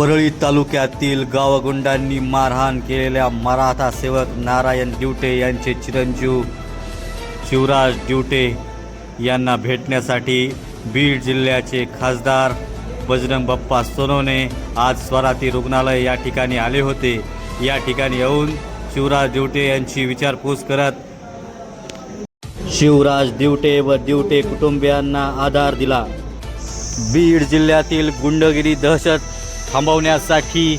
परळी तालुक्यातील गावगुंडांनी मारहाण केलेल्या मराठा सेवक नारायण दिवटे यांचे चिरंजीव शिवराज दिवटे यांना भेटण्यासाठी बीड जिल्ह्याचे खासदार बजरंग बाप्पा सोनवणे आज स्वराती रुग्णालय या ठिकाणी आले होते. या ठिकाणी येऊन शिवराज दिवटे यांची विचारपूस करत शिवराज दिवटे व दिवटे कुटुंबियांना आधार दिला. बीड जिल्ह्यातील गुंडगिरी दहशत थांबवण्यासाठी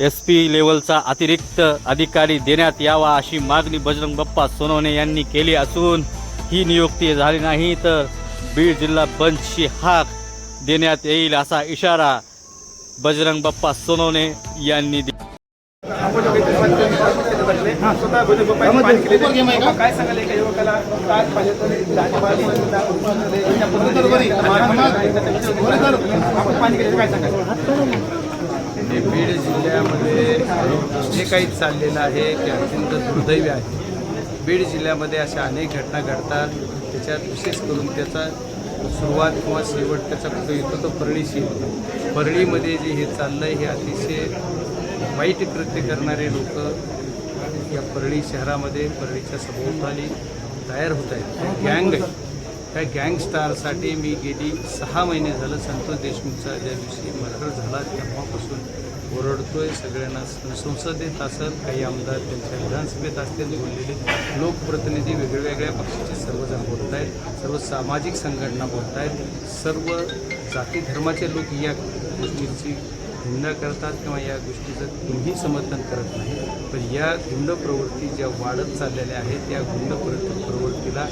एस पी लेवलचा अतिरिक्त अधिकारी देण्यात यावा अशी मागणी बजरंग बाप्पा सोनवणे यांनी केली असून ही नियुक्ती झाली नाही तर बीड जिल्हा बंदची हाक देण्यात येईल असा इशारा बजरंग बाप्पा सोनवणे यांनी दिला. पाणी केलेले काय सांगाल एका युवकाला? काय पाहिजे तर आपण पाणी केलेलं काय सांगाल? हे बीड जिल्ह्यामध्ये जे काही चाललेलं आहे ते अत्यंत दुर्दैवी आहे. बीड जिल्ह्यामध्ये अशा अनेक घटना घडतात. त्याच्यात विशेष करून त्याचा सुरुवात किंवा शेवट त्याचा कुठं येतो तो परळीशी. येतो परळीमध्ये जे हे चाललं आहे हे अतिशय वाईट कृत्य करणारे लोक या परळी शहरामध्ये परळीच्या सभोवताली तयार होत आहेत. गँग आहे. त्या गँगस्टारसाठी मी गेली सहा महिने झालं संतोष देशमुखचा ज्या दिवशी मर्डर झाला तेव्हापासून ओरडतो आहे सगळ्यांना संसदेत असत काही आमदार त्यांच्या विधानसभेत असतील बोललेले लोकप्रतिनिधी वेगवेगळ्या पक्षाचे सर्वजण बोलत आहेत सर्व सामाजिक संघटना बोलत आहेत सर्व जाती धर्माचे लोक या गोष्टींची धुंड करतात किंवा या गोष्टीचं तुम्ही समर्थन करत नाही पण या गुंड प्रवृत्ती ज्या वाढत चाललेल्या आहेत त्या गुंड प्रवृत्तीला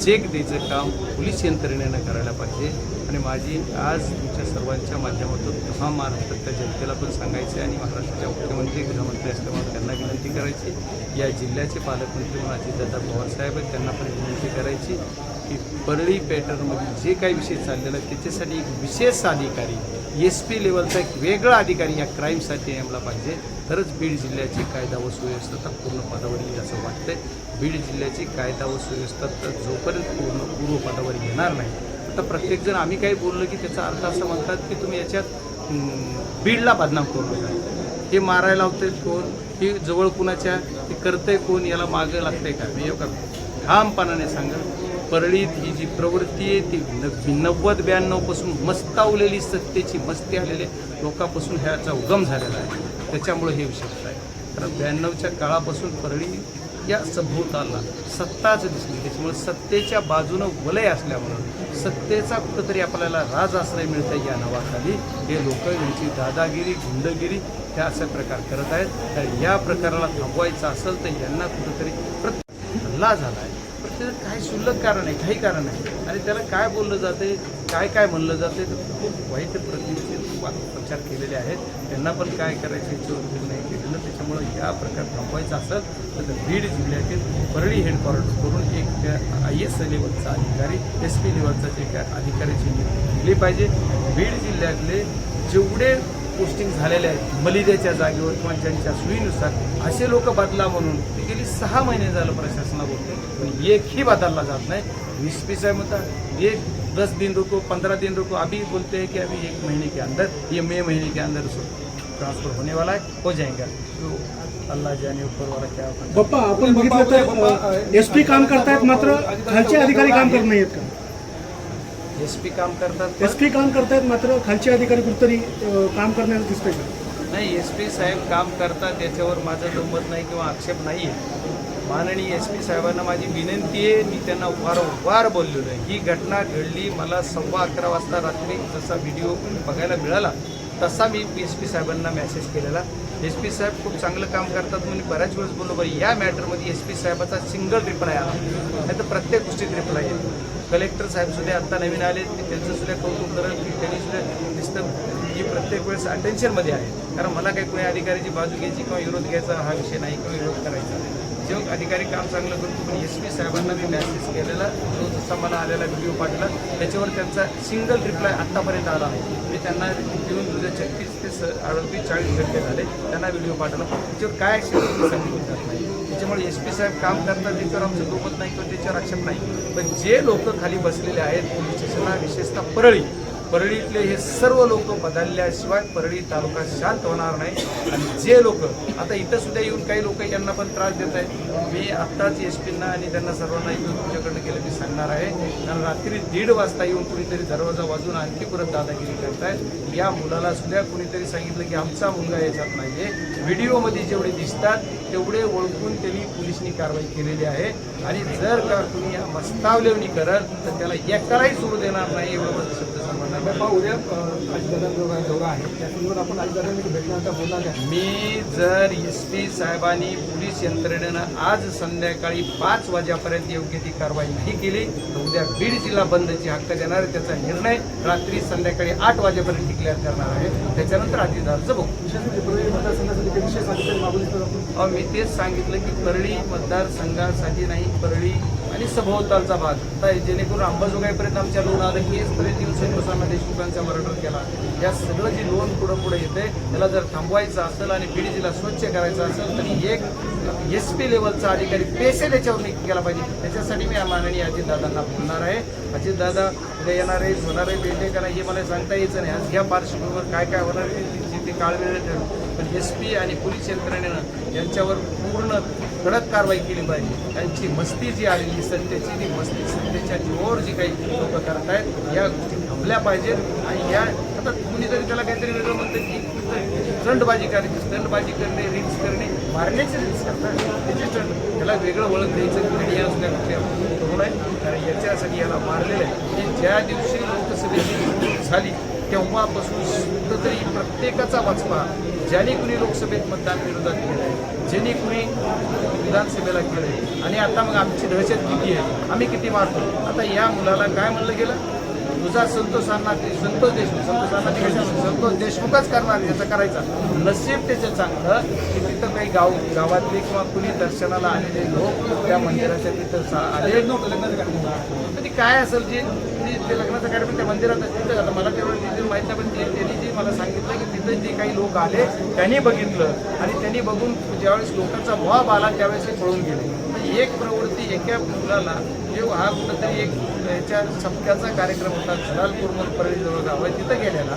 चेक द्यायचं काम पोलीस यंत्रणेनं करायला पाहिजे. आणि माझी आज तुमच्या सर्वांच्या माध्यमातून तमाम महाराष्ट्रातल्या जनतेला पण सांगायचे आणि महाराष्ट्राच्या मुख्यमंत्री गृहमंत्री असल्यामुळे त्यांना विनंती करायची. या जिल्ह्याचे पालकमंत्री म्हणून अजितदादा पवारसाहेब आहेत त्यांना पण विनंती करायची की परळी पॅटर्नमध्ये जे काही विषय चाललेला आहे त्याच्यासाठी एक विशेष अधिकारी एस पी लेवलचा एक वेगळा अधिकारी या क्राईमसाठी नेमला पाहिजे. तरच बीड जिल्ह्याची कायदा व सुव्यवस्था पूर्ण पदावर येईल असं वाटतंय. बीड जिल्ह्याची कायदा व सुव्यवस्था तर जोपर्यंत पूर्ण पूर्व पदावर येणार नाही आता प्रत्येकजण आम्ही काही बोललो की त्याचा अर्थ असं म्हणतात की तुम्ही याच्यात बीडला बदनाम करू नका. हे मारायला लावतंय कोण? ही जवळ कुणाच्या? ते करतंय कोण? याला मागं लागतंय का? मी एवढा हो ठामपणाने सांगा. परळीत ही जी प्रवृत्ती आहे ती नव्वद ब्याण्णवपासून मस्तावलेली सत्तेची मस्ती आलेल्या लोकांपासून ह्याचा उगम झालेला आहे. त्याच्यामुळे हे विशेष आहे. कारण ब्याण्णवच्या काळापासून परळी या सभोवताला सत्ताच दिसली त्याच्यामुळे सत्तेच्या बाजूनं वलय असल्यामुळं सत्तेचा कुठंतरी आपल्याला राज आश्रय मिळतं या नावाखाली हे लोक यांची दादागिरी गुंडगिरी ह्या अशा प्रकार करत आहेत. तर या प्रकाराला थांबवायचं असेल तर यांना कुठंतरी प्रत हल्ला झाला आहे त्याचं काही शुल्लक कारण आहे काही कारण आहे. आणि त्याला काय बोललं जाते काय काय म्हणलं जाते तर खूप वाईट प्रतिनिधी प्रचार केलेले आहेत. त्यांना पण काय करायचं याच्यावर नाही केलेलं त्याच्यामुळं या प्रकार थांबवायचा असेल तर बीड जिल्ह्यातील परळी हेडक्वार्टर करून एक आय एस लेवलचा अधिकारी एस पी लेवलचा जे काय अधिकाऱ्याची नियुक्ती केली पाहिजे. बीड जिल्ह्यातले जेवढे पोस्टिंग झालेले आहेत मलिद्याच्या जागेवर किंवा ज्यांच्या सुईनुसार असे लोक बदला म्हणून ते सहा महिने झालं प्रशासना बोलते पण एकही बदलला जात नाही. साहेब म्हणतात एक दस दिन रुको पंद्रह दिन रुको. अभी बोलते हैं कि अभी एक महीने के अंदर ये मई महीने के अंदर ट्रांसफर होने वाला है हो जाएगा. तो अल्लाह जाने ऊपर वाला क्या बाप्पा आपण बघितलं तर एस पी काम करतायत मात्र खालचे अधिकारी काम करत नाहीत का? एस पी काम करतात एस पी काम करतायत मात्र खालचे अधिकारी कुठतरी काम करण्याचं दिसतंय का? नाही एस पी साहेब काम करतात याच्यावर माझं दुमत नाही किंवा आक्षेप नाही आहे माननीय एस पी साहेबांना माझी विनंती आहे मी त्यांना वारंवार बोललेलो आहे. ही घटना घडली मला सव्वा अकरा वाजता रात्री जसा व्हिडिओ बघायला मिळाला तसा मी एस पी साहेबांना मेसेज केलेला. एस पी साहेब खूप चांगलं काम करतात म्हणून बऱ्याच वेळेस बोललो बरं या मॅटरमध्ये एस पी साहेबाचा सिंगल रिप्लाय आला. नाही तर प्रत्येक गोष्टीत रिप्लाय येतो कलेक्टर साहेबसुद्धा आत्ता नवीन आले की त्यांचंसुद्धा कौतुक करेल की त्यांनीसुद्धा दिसतं ही प्रत्येक वेळेस अटेन्शनमध्ये आहे. कारण मला काही कोणी अधिकाऱ्याची बाजू घ्यायची किंवा विरोध घ्यायचा हा विषय नाही किंवा विरोध करायचा. नाही जेव्हा अधिकारी काम चांगलं करतो पण एस पी साहेबांना मी मॅसेज केलेला. जो जसा मला आलेला व्हिडिओ पाठला त्याच्यावर त्यांचा सिंगल रिप्लाय आत्तापर्यंत आला आहे. मी त्यांना घेऊन तुझ्या छत्तीस ते स अडतीस चाळीस घंटे झाले त्यांना व्हिडिओ पाठवला. त्याच्यावर काय ॲक्शन सांगितलं नाही. त्याच्यामुळे एस पी साहेब काम करतात त्याच्यावर आमचं दुमत नाही किंवा त्याच्यावर आक्षेप नाही. पण जे लोक खाली बसलेले आहेत पोलीस स्टेशनला विशेषतः परळी परळीतले हे सर्व लोक बदलल्याशिवाय परळी तालुका शांत होणार नाही. आणि जे लोक आता इथं सुद्धा येऊन काही लोक यांना पण त्रास देत आहेत. मी आत्ताच एस पींना आणि त्यांना सर्वांना येऊन तुमच्याकडनं गेलं मी सांगणार आहे. कारण रात्री दीड वाजता येऊन कुणीतरी दरवाजा वाजून आणखी परत दादागिरी करतायत. या मुलाला सुद्धा कुणीतरी सांगितलं की आमचा मुलगा याच्यात नाहीये. व्हिडिओमध्ये जेवढे दिसतात तेवढे ओळखून त्यांनी पोलिसनी कारवाई केलेली आहे. आणि जर का कुणी मस्तावलेवणी करत तर त्याला एकालाही सुरू देणार नाही एवढं माझं शब्द मी जर एस पी साहेबांनी पोलीस यंत्रणेनं आज संध्याकाळी पाच वाजेपर्यंत योग्य ती कारवाई नाही केली तर उद्या बीड जिल्हा बंदची हक्क देणार. त्याचा निर्णय रात्री संध्याकाळी आठ वाजेपर्यंत डिक्लेअर करणार आहे त्याच्यानंतर बघू तर आपण अहो, मी तेच सांगितलं की परळी मतदारसंघासाठी नाही परळी आणि सभोवतालचा भाग. जेणेकरून अंबाजोगाईपर्यंत आमच्या लोन आलं हेच पर्यंत दिवसांनी संतोषांना देशमुखांचा मर्डर केला. या सगळं जे लोन पुढं पुढे येते त्याला जर थांबवायचं असेल आणि बीड स्वच्छ करायचं असेल तर एक एस पी लेवलचा अधिकारी पेशे त्याच्यावर नियुक्त केला पाहिजे. त्याच्यासाठी मी माननीय अजितदादांना बोलणार आहे. अजितदादा उद्या येणार आहे होणार आहे भेटे का नाही हे मला सांगता यायचं नाही. आज या पार्श्वभूमीवर काय काय होणार आहे ते- ते काळ वेळ ठरवू. एस पी आणि पोलीस यंत्रणेनं यांच्यावर पूर्ण कडक कारवाई केली पाहिजे. त्यांची मस्ती जी आलेली सत्तेची ती मस्ती सत्तेच्या जीवावर जी काही लोक करतायत या गोष्टी थांबल्या पाहिजेत आणि या आता कुणीतरी त्याला काहीतरी वेगळं म्हणतं की स्टंटबाजी करायची स्टंटबाजी करणे रिक्स करणे मारण्याचे रिक्स करतात त्याचे स्टंट त्याला वेगळं वळण द्यायचं मीडिया असल्या सुद्धा गोष्टी करू नये कारण याच्यासाठी याला मारलेलं आहे. की ज्या दिवशी लोकसभेची निवडणूक झाली तेव्हापासून कुठंतरी प्रत्येकाचा वाचपा ज्याने कुणी लोकसभेत मतदान विरोधात केलं ज्याने कुणी विधानसभेला केलं आणि आता मग आमची दहशत किती आहे? आम्ही किती मारतो आता या मुलाला काय म्हणलं गेलं? तुझा संतोष अण्णा संतोष देशमुख संतोष अण्णा संतोष देशमुखच करणार याचा करायचा. नसीब त्याचं चांगलं की तिथं काही गाव गावातले किंवा कुणी दर्शनाला आलेले लोक त्या मंदिराच्या तिथं आले. लग्नाचं काय असेल जे ते- लग्नाचं कार्यक्रम त्या मंदिरात तिथं आता मला तेवढं डिटेल माहीत नाही पण ते त्यांनी जे मला सांगितलं की तिथं जे काही लोक आले त्यांनी बघितलं. आणि त्यांनी बघून ज्यावेळेस लोकांचा मॉब आला त्यावेळेस ते पळून गेले. एक प्रवृत्ती एका मुलाला जे हा कुठंतरी एक याच्या सप्त्याचा कार्यक्रम होता जलालपूर म्हणून परळीजवळ गाव आहे तिथं गेलेला.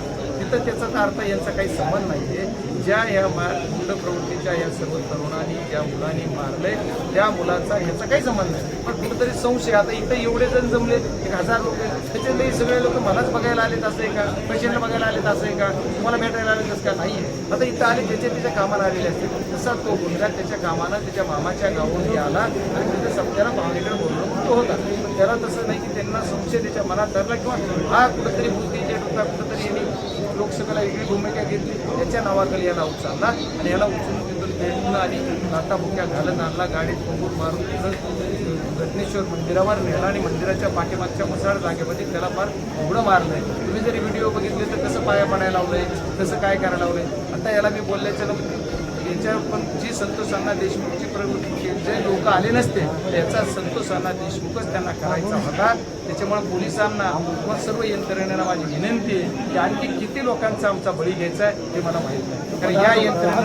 तर त्याचा अर्थ यांचा काही संबंध नाही आहे ज्या या मा गुंड प्रवृत्तीच्या या सर्व तरुणांनी ज्या मुलांनी मारले त्या मुलाचा ह्याचा काही संबंध नाही. पण कुठेतरी संशय आता इथं एवढे जण जमले एक हजार लोक त्याच्यातले सगळे लोक मलाच बघायला आलेत असं आहे का? पेशंटला बघायला आलेत असं आहे का? तुम्हाला भेटायला आलेत असं का? नाही आहे आता इथं आले त्याच्या त्याच्या कामाला आलेले असते. तसा तो मुलगा त्याच्या कामानं त्याच्या मामाच्या गावाहून आला आणि तिथे सत्याला भावनेकडे बोललो तो होता. पण त्याला तसं नाही की त्यांना संशय त्याच्या मनात धरला किंवा हा कुठेतरी बुद्धीचे होता कुठंतरी यांनी लोकसभेला वेगळी भूमिका घेतली. त्याच्या नावाखाली याला उचलला आणि याला उचलून तिथून पेटणं आणि लाता बुक्या घालत आणला. गाडीत कोंबून मारून तिथं घटनेश्वर मंदिरावर नेला आणि मंदिराच्या पाठीमागच्या मसाळ जागेमध्ये त्याला फार एवढं मारलंय. तुम्ही जरी व्हिडिओ बघितले तर कसं पाया पडायला लावलंय कसं काय करायला लावलंय? आता याला मी बोलल्याच्या याच्या पण जी संतोष अण्णा देशमुखची प्रवृत्ती जे लोक आले नसते त्याचा संतोष अण्णा देशमुखच त्यांना करायचा होता. त्याच्यामुळे पोलिसांना किंवा सर्व यंत्रणेला माझी विनंती आहे की आणखी किती लोकांचा आमचा बळी घ्यायचा आहे हे मला माहीत नाही. कारण या यंत्रणा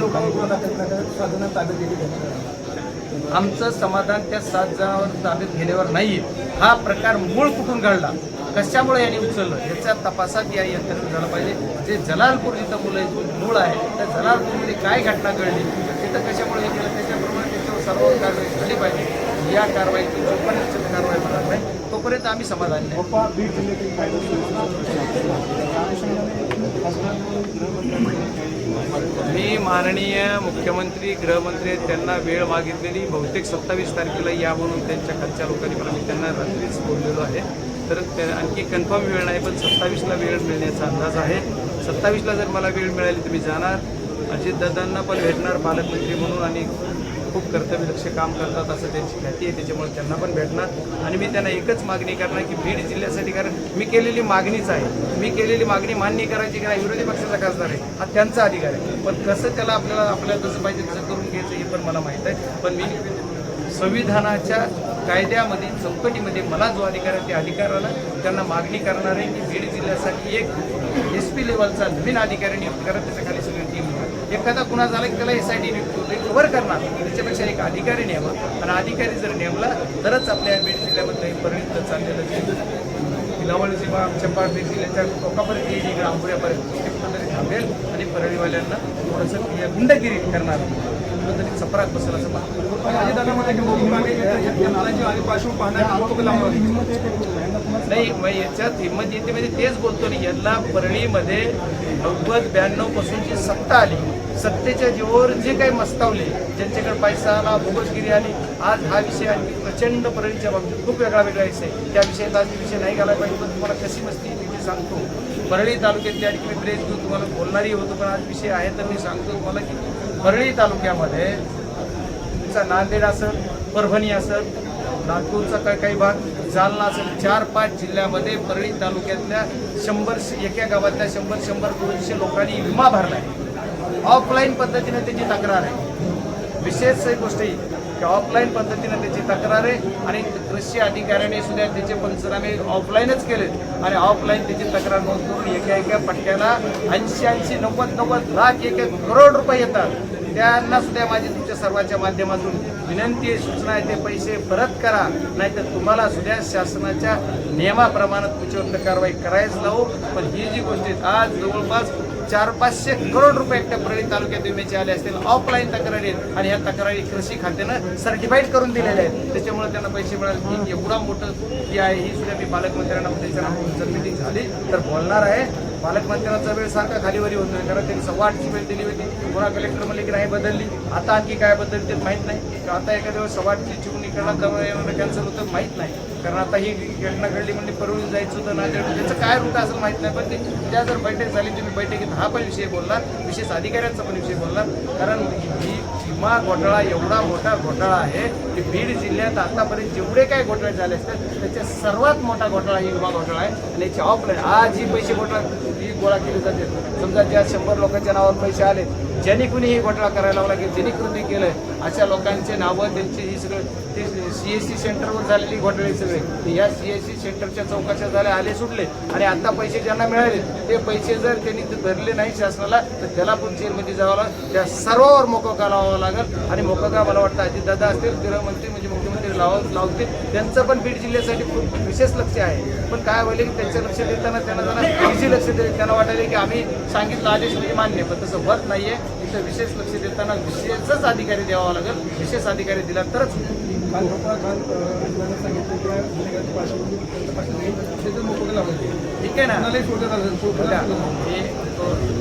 साधनं ताब्यात दिली आमचं समाधान त्या सात जणांवर ताब्यात घेण्यावर नाही. हा प्रकार मूळ कुठून घडला? कशामुळे यांनी उचललं? याच्या तपासात या यंत्रणेत झालं पाहिजे. जे जलालपूर जिथं मुलं मूळ आहे त्या जलालपूरमध्ये काय घटना घडली? तिथं कशामुळे हे केलं? त्याच्याप्रमाणे त्याच्यावर सर्व कारवाई झाली पाहिजे. या कारवाईची जोपर्यंत कारवाई होणार नाही तोपर्यंत आम्ही समाधानी नाही. मी माननीय मुख्यमंत्री गृहमंत्री आहेत, त्यांना वेळ मागितलेली. बहुतेक सत्तावीस तारखेला या म्हणून त्यांच्या खालच्या लोकांनी पण आम्ही त्यांना रात्रीच बोललेलो आहे. तर त्या आणखी कन्फर्म वेळ नाही पण सत्तावीसला वेळ मिळण्याचा अंदाज आहे. सत्तावीसला जर मला वेळ मिळाली तर मी जाणार. अजितदादांना पण भेटणार पालकमंत्री म्हणून आणि खूप कर्तव्यलक्ष काम करतात असं त्यांची ख्याती आहे त्याच्यामुळे त्यांना पण भेटणार. आणि मी त्यांना एकच मागणी करणार की बीड जिल्ह्यासाठी कारण मी केलेली मागणीच आहे. मी केलेली मागणी मान्य करायची की नाही विरोधी पक्षाचा खासदार आहे. हा त्यांचा अधिकार आहे. पण कसं त्याला आपल्याला आपल्याला जसं पाहिजे तसं करून घ्यायचं हे पण मला माहीत आहे. पण मी संविधानाच्या कायद्यामध्ये चौकटीमध्ये मला जो अधिकार आहे त्या अधिकाराला त्यांना मागणी करणार आहे की बीड जिल्ह्यासाठी एक एस पी लेवलचा नवीन अधिकारी नियुक्त करा त्याच्याखाली एखादा गुन्हा झाला की त्याला एस आय टी रिकवर करणार. त्याच्यापेक्षा एक अधिकारी नेमा आणि अधिकारी जर नेमला तरच आपल्या बीड जिल्ह्यामध्ये परिणित चाललेलं जे किलावळ जेव्हा चंपारणी जिल्ह्याच्या टोकापर्यंत येईल इकडे आंबोऱ्यापर्यंत. कुठंतरी थांबेल आणि परळीवाल्यांना थोडंसं गुंडगिरी करणार कुठंतरी चपरात बसेल असं नाही मग याच्यात हिंमत येते म्हणजे तेच बोलतो ना यांना परळीमध्ये नव्वद ब्याण्णव पासूनची सत्ता आली. सत्तेच्या जीवावर जे काही मस्तावले ज्यांच्याकडे पैसा आला बोगसगिरी आली आज हा विषय आणखी प्रचंड परळीच्या बाबतीत खूप वेगळा वेगळा विषय त्या विषयात आज विषय नाही घालायला पाहिजे पण तुम्हाला कशी मस्ती येते मी सांगतो. परळी तालुक्यातली आणखी मी ब्रेस घेऊन तुम्हाला बोलणारही होतो पण आज विषय आहे तर मी सांगतो तुम्हाला की परळी तालुक्यामध्ये तुमचा नांदेड असेल परभणी असेल नागपूरचा काही काही भाग जालना असेल चार पाच जिल्ह्यामध्ये परळी तालुक्यातल्या शंभर एका गावातल्या शंभर शंभर दोनशे लोकांनी विमा भरला आहे ऑफलाईन पद्धतीने त्याची तक्रार आहे. विशेष गोष्टी की ऑफलाईन पद्धतीने त्याची तक्रार आहे आणि कृषी अधिकाऱ्याने सुद्धा त्याचे पंचनामे ऑफलाईनच केले आणि ऑफलाईन त्याची तक्रार नोंद करून एका एका पट्ट्याला ऐंशी ऐंशी नव्वद नव्वद लाख एक एक करोड रुपये येतात. त्यांना सुद्धा माझी तुमच्या सर्वांच्या माध्यमातून विनंती आहे सूचना आहे ते पैसे परत करा. नाहीतर तुम्हाला सुद्धा शासनाच्या नियमाप्रमाणे तुमच्यावर कारवाई करायच लावू पण ही जी गोष्ट आहे आज जवळपास चार पाचशे करोड रुपये एकट्या परळी तालुक्यात विम्याचे आले असतील. ऑफलाईन तक्रारी आहेत. आणि ह्या तक्रारी कृषी खात्यानं सर्टिफाईड करून दिलेल्या आहेत. त्याच्यामुळे त्यांना पैसे मिळाले. एवढा मोठं ही आहे. ही सुद्धा मी पालकमंत्र्यांना त्यांच्या जर मिटिंग झाली. तर बोलणार आहे. पालकमंत्र्यांचा वेळ सारखा खालीवरी होत नाही कारण त्यांनी सव्वा आठची वेळ दिली होती. पुन्हा कलेक्टर म्हणले की नाही बदलली. आता आणखी काय बदलली ते माहीत नाही. आता एखाद्या वेळेस सव्वा आठची चिवून इकडनं जवळ कॅन्सल होतं माहीत नाही. कारण आता ही घटना घडली म्हणजे परळी जायचं होतं नांदेड त्याचं काय रूट असेल माहीत नाही पण ते त्या जर बैठक झाली तुम्ही बैठकीत हा पण विषय बोलला विशेष अधिकाऱ्यांचा पण विषय बोलला कारण ही विमा घोटाळा एवढा मोठा घोटाळा आहे की बीड जिल्ह्यात आतापर्यंत जेवढे काय घोटाळे झाले असतात त्याच्यात सर्वात मोठा घोटाळा ही विमा घोटाळा आहे. आणि याची ऑफलाईन आज ही पैसे घोटाळा ही गोळा केली जाते. समजा ज्या शंभर लोकांच्या नावावर पैसे आले ज्यांनी कुणी ही घोटाळा करायला लावला की ज्यांनी कृती केलं अशा लोकांचे नावं त्यांचे ही सगळं ते सी एस सी सेंटरवर झालेली घोटाळे सगळे. या सी एस सी सेंटरच्या चौकशा झाल्या आले सुटले. आणि आता पैसे ज्यांना मिळाले ते पैसे जर त्यांनी धरले भरले नाही शासनाला तर त्याला पण जेलमध्ये जावं लागेल. त्या सर्वांवर मोकोका लावावा लागेल? आणि मोकोका मला वाटतं अजितदादा असतील गृहमंत्री म्हणजे मुख्यमंत्री लाव लावतील. त्यांचं पण बीड जिल्ह्यासाठी खूप विशेष लक्ष आहे. पण काय होईल की त्यांचं लक्ष देताना त्यांना जरा इझी लक्ष दे त्यांना वाटायला की आम्ही सांगितलं आदेश म्हणजे मान्य पण तसं होत नाही इथं विशेष लक्ष देताना विशेषच अधिकारी द्यावा लागेल. विशेष अधिकारी दिला तरच काल काल सांगितलं की पार्श्वभूमी तपासणी त्याचं मोकळं लावलं ठीक आहे ना? कोणालाही सोडण्यात आलं बघा, हे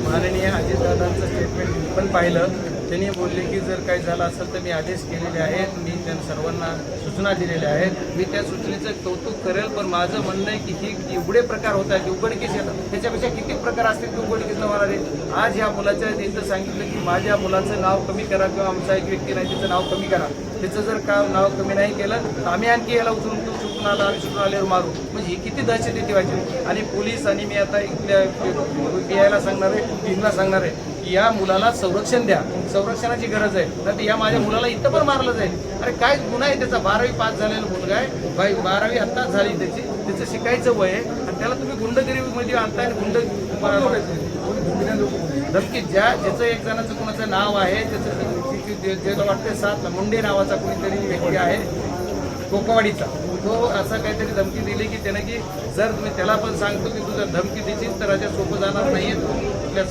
माननीय अजितदादांचं स्टेटमेंट पण पाहिलं. त्यांनी बोलले की जर काही झालं असेल तर मी आदेश केलेले आहेत. मी त्या सर्वांना सूचना दिलेल्या आहेत. मी त्या सूचनेचं कौतुक करेल पण माझं म्हणणं आहे की ही एवढे प्रकार होत आहेत उघडकीस येतात. त्याच्यापेक्षा किती प्रकार असतील की उघडकीस होणार? आहे आज ह्या मुलाच्या त्यांचं सांगितलं की माझ्या मुलाचं नाव कमी करा किंवा आमचा एक व्यक्ती नाही त्याचं नाव कमी करा. त्याचं जर का नाव कमी नाही केलं तर आम्ही आणखी याला उचलून तो सुटून आला सुटून आल्यावर मारू. म्हणजे ही किती दहशत येते व्हायची आणि पोलीस आणि मी आता इथल्या पी आयला सांगणार आहे टीमला सांगणार आहे की या मुलाला संरक्षण द्या. संरक्षणाची गरज आहे. तर या माझ्या मुलाला इथं पण मारलं जाईल. अरे काय गुन्हा आहे त्याचा? बारावी पास झालेला मुलगा आहे. बाई बारावी आत्ताच झाली त्याची. त्याचं शिकायचं वय आहे. आणि त्याला तुम्ही गुंडगिरीमध्ये आणताय आणि गुंड धमकी ज्या ज्याचं एक जणाचं कोणाचं नाव आहे त्याचं जे- ज्याला सात मुंडे नावाचा कोणीतरी व्यक्ती आहे कोकवाडीचा. तो असा काहीतरी धमकी दिली की त्याने की जर तुम्ही त्याला पण सांगतो की तुझं धमकी देशील तर राजा सोपं जाणार नाही कुठल्या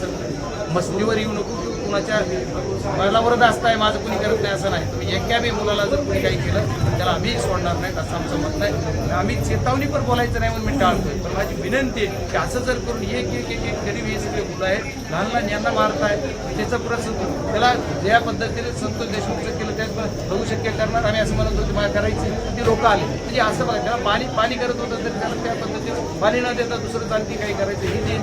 मस्तीवर येऊ नको कुणाच्या मला वरद असताय माझं कुणी करत नाही असं नाही. तुम्ही एका बी मुलाला जर कुणी काही केलं तर त्याला आम्ही सोडणार नाहीत असं आमचं मत आहे आम्ही चेतावणी पण बोलायचं नाही म्हणून मी टाळतोय. पण माझी विनंती आहे की असं जर करून एक एक एक एक गरीब हे सगळे मुलं आहेत लहान लहान यांना मारताय त्याचं प्रसंग त्याला ज्या पद्धतीने संतोष देशमुखचं केलं त्याच होऊ शक्य करणार आम्ही असं म्हणत होतो मला करायची ती लोक आले. म्हणजे असं बघा त्याला पाणी पाणी करत होतं तर त्याला त्या पद्धतीने पाणी न देता दुसरं आणखी काही करायचं हे जे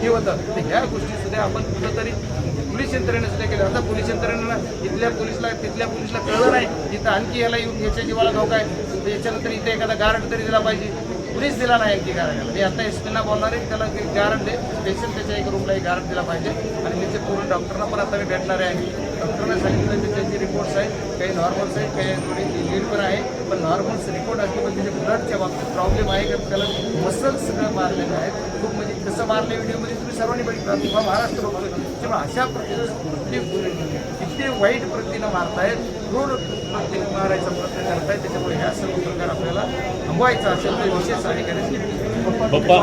हे होतं. तर ह्या गोष्टी सुद्धा आपण कुठंतरी पोलीस यंत्रणेने सुद्धा केलं आता पोलीस यंत्रणेनं इथल्या पोलीसला तिथल्या पोलीसला कळलं नाही. इथं आणखी याला येऊन याच्या जीवाला धोका आहे. तर याच्यानंतर इथे एखादा गार्ड तरी दिला पाहिजे. पोलीस दिला नाही आणखी गार्डाला मी आता एस पीना बोलणार आहे. त्याला गार्ड दे स्पेशल त्याच्या एक रूमला एक गारंट दिला पाहिजे. आणि त्याचे पूर्ण डॉक्टरना पण आता मी भेटणार आहे. डॉक्टरना सांगितलं की त्याचे रिपोर्ट्स आहेत काही नॉर्मल्स आहेत काही थोडी लीड पण आहे पण नॉर्मल्स रिपोर्ट असले पण त्याचे ब्लडच्या बाबतीत प्रॉब्लेम आहे का? त्याला मसल्स सगळं मारलेलं आहे खूप म्हणजे कसं मारले व्हिडिओमध्ये तुम्ही सर्वांनी बघितलं किंवा महाराष्ट्र बघतोय. त्यामुळे अशा प्रकारची ते वाईट प्रतीनं मारतायत क्रूर प्रतीनं मारायचा प्रयत्न करतायत. त्याच्यामुळे ह्या सर्व प्रकार आपल्याला थांबवायचा असेल तर विशेष अधिकाऱ्यांची बाप्पा